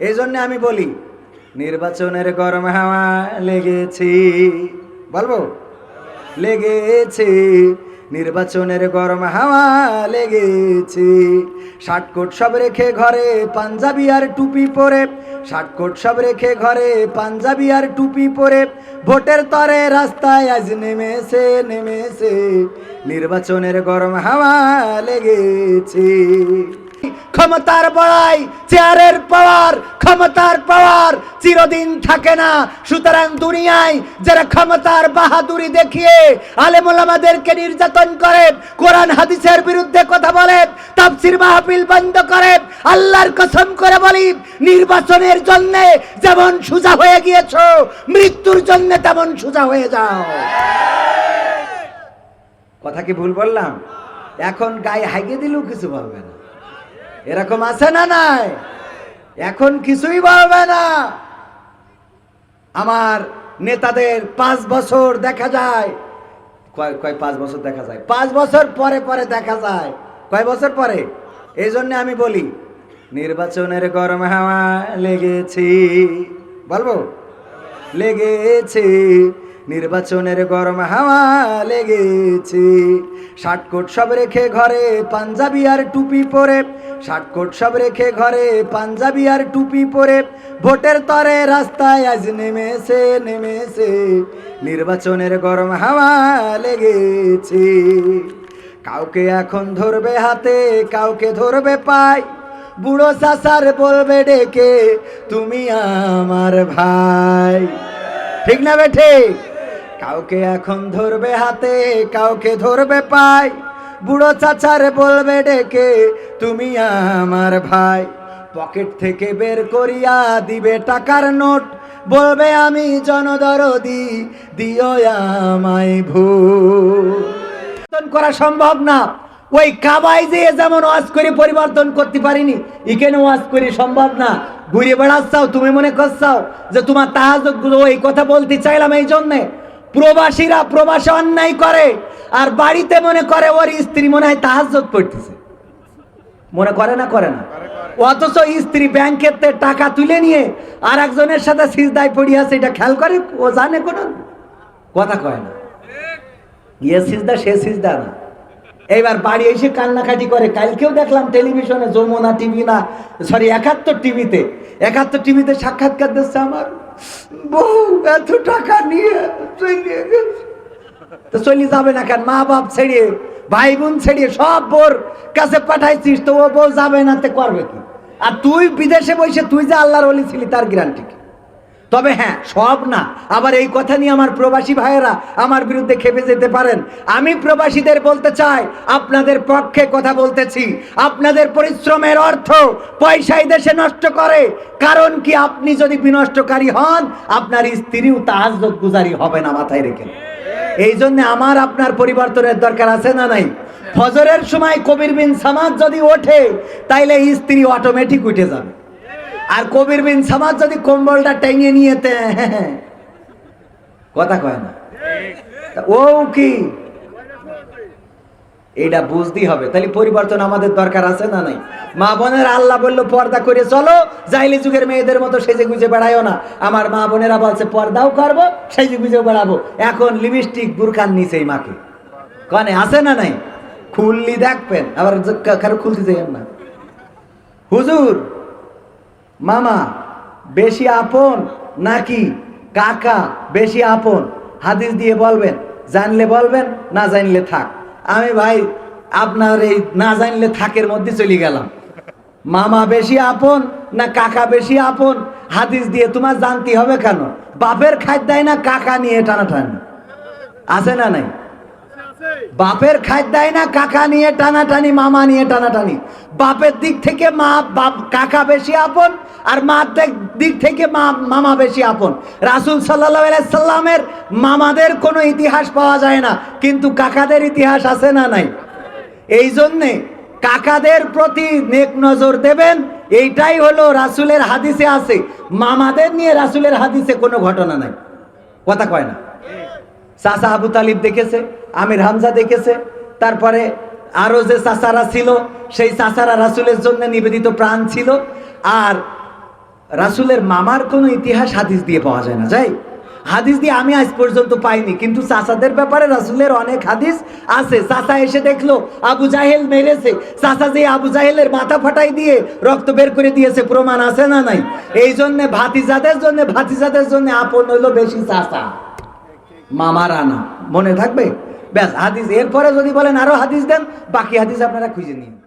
এই জন্য আমি বলি, নির্বাচনের গরম হাওয়া লেগেছি। বলব? লেগেছে। নির্বাচনের গরম হাওয়া লেগেছে। ষাটকোট সব রেখে ঘরে পাঞ্জাবি আর টুপি পরে ষাটকোট সব রেখে ঘরে পাঞ্জাবি আর টুপি পরে, ভোটের তরে রাস্তায় আজ নেমেছে নেমেছে। নির্বাচনের গরম হাওয়া লেগেছে। ক্ষমতার বড়াই চেয়ারের পাওয়ার, ক্ষমতার পাওয়ার চিরদিন থাকে না। সুতরাং দুনিয়ায় যারা ক্ষমতার বাহাদুরি দেখিয়ে আলেমুলামাদেরকে নির্যাতন করে, কোরআন হাদিসের বিরুদ্ধে কথা বলে, তাফসির মাহফিল বন্ধ করে, আল্লাহর কসম করে বলি, নির্বাচনের জন্য যেমন সোজা হয়ে গিয়েছ, মৃত্যুর জন্য তেমন সোজা হয়ে যাও। কথা কি ভুল বললাম? এখন গায়ে হাইকে দিলেও কিছু বলবে না। এরকম আছে না নাই? এখন কিছুই বলবে না। আমার নেতাদের পাঁচ বছর দেখা যায়। কয় কয় পাঁচ বছর দেখা যায়? পাঁচ বছর পরে পরে দেখা যায়। কয় বছর পরে? এই জন্য আমি বলি, নির্বাচনের গরম হাওয়া লেগেছি। বলব? লেগেছে। নির্বাচনের গরম হাওয়া লেগেছে। ষাটকোট সব রেখে ঘরে পাঞ্জাবি আর টুপি পরে। ষাটকোট সব রেখে ঘরে পাঞ্জাবি আর টুপি পরে। ভোটের তরে রাস্তায় আজ নেমেছে নেমেছে। নির্বাচনের গরম হাওয়া লেগেছে। কাউকে এখন ধরবে হাতে, কাউকে ধরবে পায়। বুড়ো চাষার বলবে ডেকে, তুমি আমার ভাই। ঠিক না বেঠে কাউকে এখন ধরবে হাতে, কাউকে ধরবে পাই বুড়ো চাচার বলবে ডেকে, তুমি আমার ভাই। পকেট থেকে বের করিয়া দিবে টাকার নোট। বলবে, আমি জনদরদি, দিও আমায় ভূ করা সম্ভব না। ওই কাবাই যে যেমন ওয়াজ করে পরিবর্তন করতে পারিনি, এখানে ওয়াজ করে সম্ভব না। ঘুরে বেড়াচ্ছাও, তুমি মনে করছাও যে তোমার তাহাজ ওই কথা বলতে চাইলাম এই জন্যে। প্রবাসীরা প্রবাসে অন্যায় করে, আর বাড়িতে মনে করে ওর স্ত্রী মনে হয় তাহাজ পড়তেছে। মনে করে না করে না? অথচ স্ত্রী ব্যাংকের টাকা তুলে নিয়ে আর একজনের সাথে সিজদায় পড়িয়াছে এটা খেয়াল করে? ও জানে কোনো? কথা কয় না। ইয়ে সিজদা, সে সিজদা না। এইবার বাড়ি এসে কান্নাকাটি করে। কালকেও দেখলাম টেলিভিশনে যমুনা টিভি না সরি একাত্তর টিভিতে। একাত্তর টিভিতে সাক্ষাৎকার দিচ্ছে আমার। বউ, এত টাকা নিয়ে গেছে তো চলে যাবে না কেন? মা বাপ ছেড়ে, ভাই বোন ছেড়ে সব বোর কাছে পাঠাইছিস, তো ও বউ যাবে না, তে করবে কি? আর তুই বিদেশে বসে, তুই যে আল্লাহর অলি ছিলি, তার গ্যারান্টি কি? তবে হ্যাঁ সব না। আবার এই কথা নিয়ে আমার প্রবাসী ভাইয়েরা আমার বিরুদ্ধে খেপে যেতে পারেন। আমি প্রবাসীদের বলতে চাই, আপনাদের পক্ষে কথা বলতেছি। আপনাদের পরিশ্রমের অর্থ পয়সাই দেশে নষ্ট করে। কারণ কি আপনি যদি বিনষ্টকারী হন, আপনার স্ত্রীও তাহাজ গুজারি হবে না মাথায় রেখে। এই জন্য আমার আপনার পরিবর্তনের দরকার আছে না নাই? ফজরের সময় কবির বিন সামাজ যদি ওঠে, তাইলে স্ত্রী অটোমেটিক উঠে যাবে। আর কবির বিন সামাজ যদি কম্বলটা টেঙে নিয়েতে কথা কয় না? ও কি? এটা বুঝতেই হবে। তাহলে পরিবর্তন আমাদের দরকার আছে না নাই? মা বোনের আল্লাহ বলল, পর্দা করে চলো জাইলি যুগের মেয়েদের মতো সেজে গুজে বেড়াইও না। আমার মা বোনেরা বলছে, পর্দাও করব, সেজে গুজে বেড়াবো। এখন লিপস্টিক বুরকান নিচেই মাকে। কনে, আছে না নাই? খুললি দেখবেন, আবার কারও খুলতে যাইয়েন না। হুজুর মামা, বেশি আপন নাকি কাকা? বেশি আপন। হাদিস দিয়ে বলবেন, জানলে বলবেন, না জানলে থাক। আমি ভাই, আপনার এই না জানলে থাকের মধ্যে চলে গেলাম। মামা, বেশি আপন না কাকা বেশি আপন? হাদিস দিয়ে তোমার জানতে হবে কেন? বাপের খাদ্য দেয় না কাকা নিয়ে টানাটানি। আছে না নাই? বাপের খাদ্য দেয় না কাকা নিয়ে টানাটানি, মামা নিয়ে টানাটানি। বাপের দিক থেকে মা, বাপ, কাকা বেশি আপন আর মার দিক থেকে মা, মামা বেশি আপন। রাসুল সাল্লাহ সাল্লামের মামাদের কোনো ইতিহাস পাওয়া যায় না, কিন্তু কাকাদের ইতিহাস আছে না নাই? এই জন্যে কাকাদের প্রতি নেক নজর দেবেন, এইটাই হলো রাসুলের হাদিসে আছে। মামাদের নিয়ে রাসুলের হাদিসে কোনো ঘটনা নাই। কথা কয় না? চাচা আবু তালিব দেখেছে, আমির হামজা দেখেছে, তারপরে আরও যে চাচারা ছিল, সেই চাচারা রাসুলের জন্য নিবেদিত প্রাণ ছিল। আর রাসুলের মামার কোনো ইতিহাস হাদিস দিয়ে পাওয়া যায় না। যাই, হাদিস দিয়ে আমি আজ পর্যন্ত পাইনি, কিন্তু চাচাদের ব্যাপারে রাসুলের অনেক হাদিস আছে। চাচা এসে দেখল, আবু জাহেল মেরেছে। চাচা যে আবু জাহেলের মাথা ফাটাই দিয়ে রক্ত বের করে দিয়েছে, প্রমাণ আছে না নাই? এই জন্যে ভাতিজাদের জন্য ভাতিজাদের জন্য আপন হইল বেশি চাচা। মামার আনা। মনে থাকবে? ব্যাস, হাদিস। এরপরে যদি বলেন আরও হাদিস দেন, বাকি হাদিস আপনারা খুঁজে নিন।